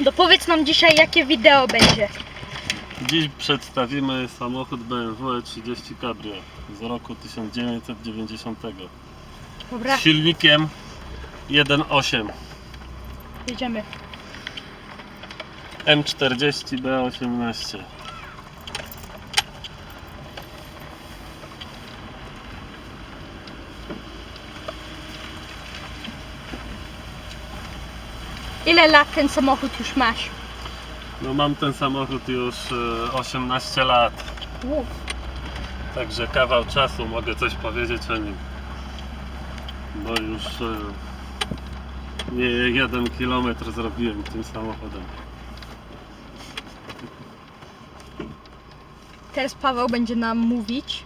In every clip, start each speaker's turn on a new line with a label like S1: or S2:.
S1: Dopowiedz nam dzisiaj, jakie wideo będzie.
S2: Dziś przedstawimy samochód BMW E30 Cabrio z roku 1990
S1: Dobra,
S2: z silnikiem 1.8
S1: jedziemy.
S2: M40
S1: Ile lat ten samochód już masz?
S2: No mam ten samochód już e, 18 lat
S1: U,
S2: Także kawał czasu mogę coś powiedzieć o nim. Bo już e, nie jeden kilometr zrobiłem tym samochodem.
S1: Teraz Paweł będzie nam mówić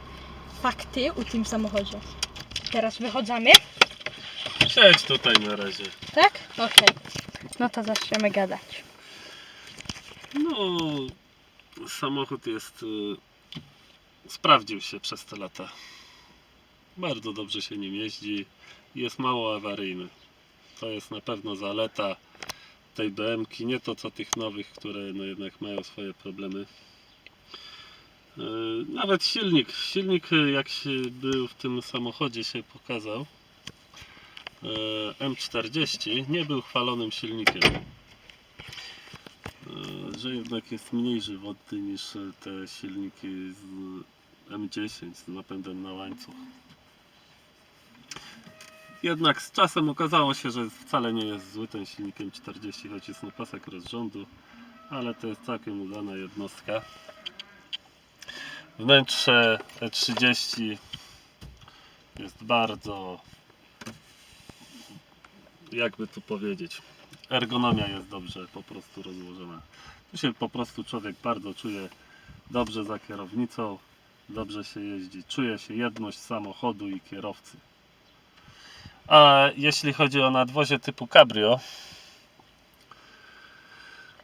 S1: fakty o tym samochodzie. Teraz wychodzamy,
S2: Siedź tutaj na razie.
S1: tak? Okej. No to zaczniemy gadać.
S2: No, samochód jest. e, sprawdził się przez te lata. Bardzo dobrze się nim jeździ. Jest mało awaryjny. To jest na pewno zaleta tej BM-ki. Nie to co tych nowych, które no jednak mają swoje problemy. E, Nawet silnik. Silnik e, jak się był w tym samochodzie się pokazał. E, M40 nie był chwalonym silnikiem. E, że jednak jest mniej żywotny niż e, te silniki z M10 z napędem na łańcuch. Jednak z czasem okazało się, że wcale nie jest zły ten silnik M40, choć jest na pasek rozrządu, ale to jest całkiem udana jednostka. Wnętrze E30 jest bardzo jakby tu powiedzieć ergonomia jest dobrze po prostu rozłożona. Tu się po prostu człowiek bardzo czuje dobrze za kierownicą, dobrze się jeździ, czuje się jedność samochodu i kierowcy. A jeśli chodzi o nadwozie typu cabrio,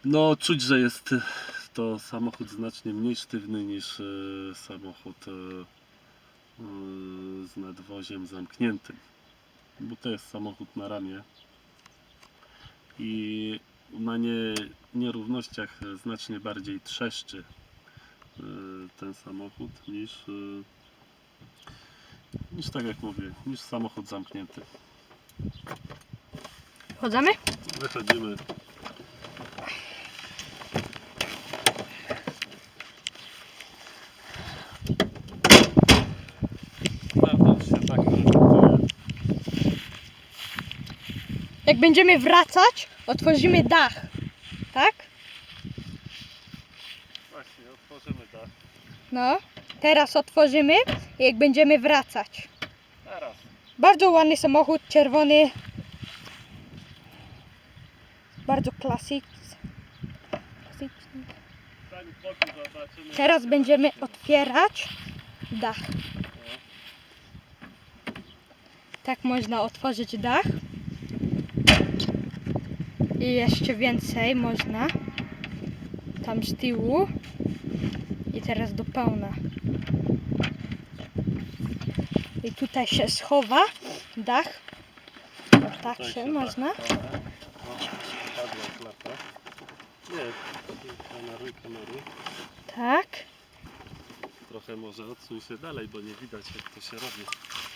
S2: no czuć, że jest to samochód znacznie mniej sztywny niż e, samochód e, e, z nadwoziem zamkniętym. Bo to jest samochód na ramię i na nie, nierównościach znacznie bardziej trzeszczy y, ten samochód niż, y, niż tak jak mówię, niż samochód zamknięty.
S1: Wchodzamy?
S2: Wychodzimy. Wewnątrz się tak prezentuje.
S1: Jak będziemy wracać, otworzymy dach. Tak?
S2: Właśnie, otworzymy dach.
S1: No. Teraz otworzymy i jak będziemy wracać.
S2: Teraz.
S1: Bardzo ładny samochód, czerwony. Bardzo klasyczny. Teraz będziemy otwierać dach. Tak można otworzyć dach. I jeszcze więcej można. Tam z tyłu. I teraz do pełna. I tutaj się schowa dach. O, tak się
S2: tak
S1: można. Tak.
S2: Trochę może odsuń się dalej, bo nie widać jak to się robi.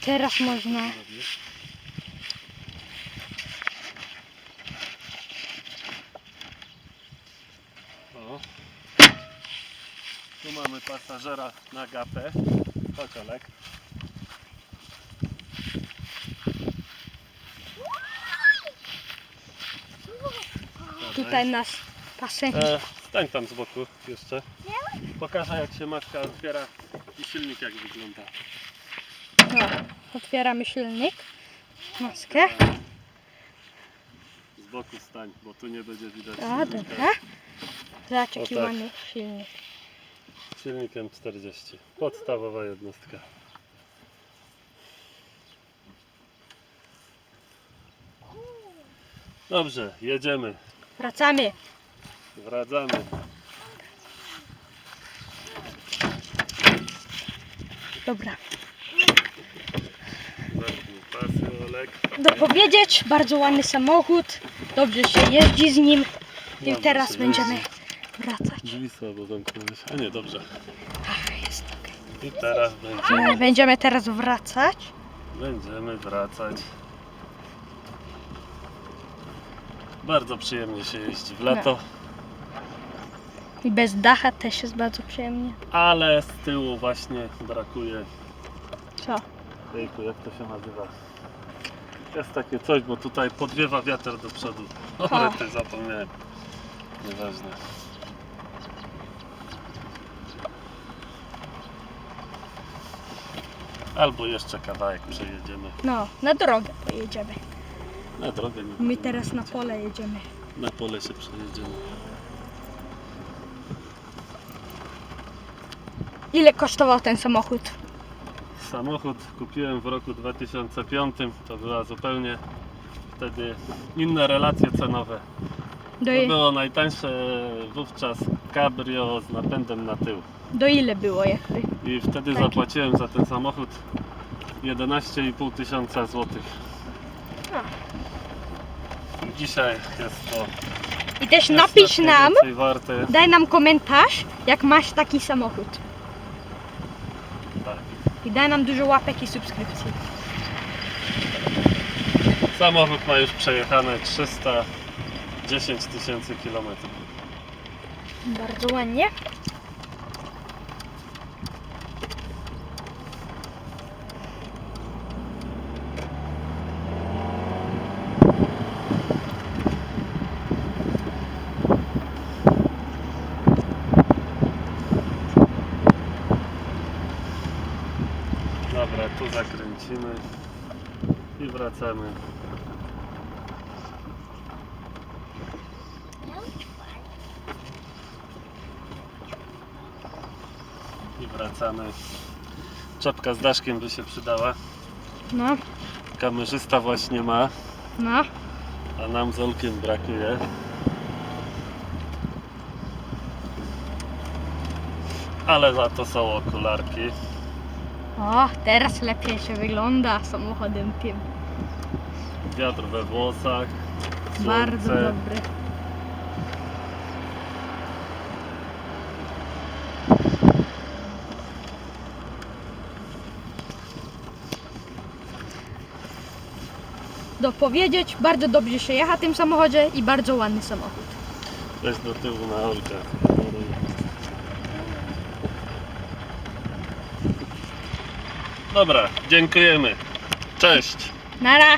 S1: Teraz można.
S2: Robi. O. Pasażera na gapę. Chodź Olek.
S1: Tutaj nasz pasażer.
S2: E, stań tam z boku jeszcze. Pokażę jak się matka otwiera i silnik jak wygląda.
S1: No, otwieramy silnik. Maskę.
S2: Z boku stań, bo tu nie będzie widać.
S1: A,
S2: silnika.
S1: dobra.
S2: O, tak.
S1: silnik.
S2: Silnikiem 40. Podstawowa jednostka. Dobrze, jedziemy.
S1: Wracamy.
S2: Wracamy.
S1: Dobra. Dopowiedzieć. Bardzo ładny samochód. Dobrze się jeździ z nim. I teraz będziemy. Wracać.
S2: Drzwi słabo zamknąłeś. A nie, dobrze.
S1: Ach, jest okej.
S2: I teraz
S1: E,
S2: będziemy,
S1: Będziemy teraz wracać.
S2: będziemy wracać. Bardzo przyjemnie się jeździ w lato,
S1: I bez dacha też jest bardzo przyjemnie.
S2: ale z tyłu właśnie brakuje
S1: Co?
S2: Jejku, jak to się nazywa? Jest takie coś, bo tutaj podwiewa wiatr do przodu. O,
S1: O.
S2: ty zapomniałem. Nieważne. Albo jeszcze kawałek przejedziemy.
S1: No, na drogę pojedziemy.
S2: Na drogę nie
S1: My
S2: będziemy
S1: teraz na
S2: jeździć.
S1: pole jedziemy.
S2: Na pole się przejedziemy.
S1: Ile kosztował ten samochód?
S2: Samochód kupiłem w roku 2005. To była zupełnie wtedy inne relacje cenowe.
S1: Do,
S2: To było najtańsze wówczas cabrio z napędem na tył.
S1: do ile było jakby?
S2: I wtedy
S1: Taki.
S2: zapłaciłem za ten samochód 11,5 tysiąca złotych. Dzisiaj jest to
S1: I też napisz
S2: znacznie
S1: nam,
S2: więcej warte.
S1: daj nam komentarz, jak masz taki samochód.
S2: Tak.
S1: I daj nam dużo łapek i subskrypcji.
S2: Samochód ma już przejechane 310 tysięcy kilometrów.
S1: Bardzo ładnie.
S2: Dobra, tu zakręcimy i wracamy. Wracamy. Czapka z daszkiem by się przydała.
S1: No,
S2: Kamerzysta właśnie ma,
S1: no.
S2: a nam z Olkiem brakuje. Ale za to są okularki.
S1: O, teraz lepiej się wygląda samochodem tym.
S2: Wiatr we włosach.
S1: Bardzo
S2: słońce.
S1: dobry. Dopowiedzieć, bardzo dobrze się jecha tym samochodzie i bardzo ładny samochód.
S2: Weź do tyłu na Olka. Dobra, dziękujemy. Cześć.
S1: Nara!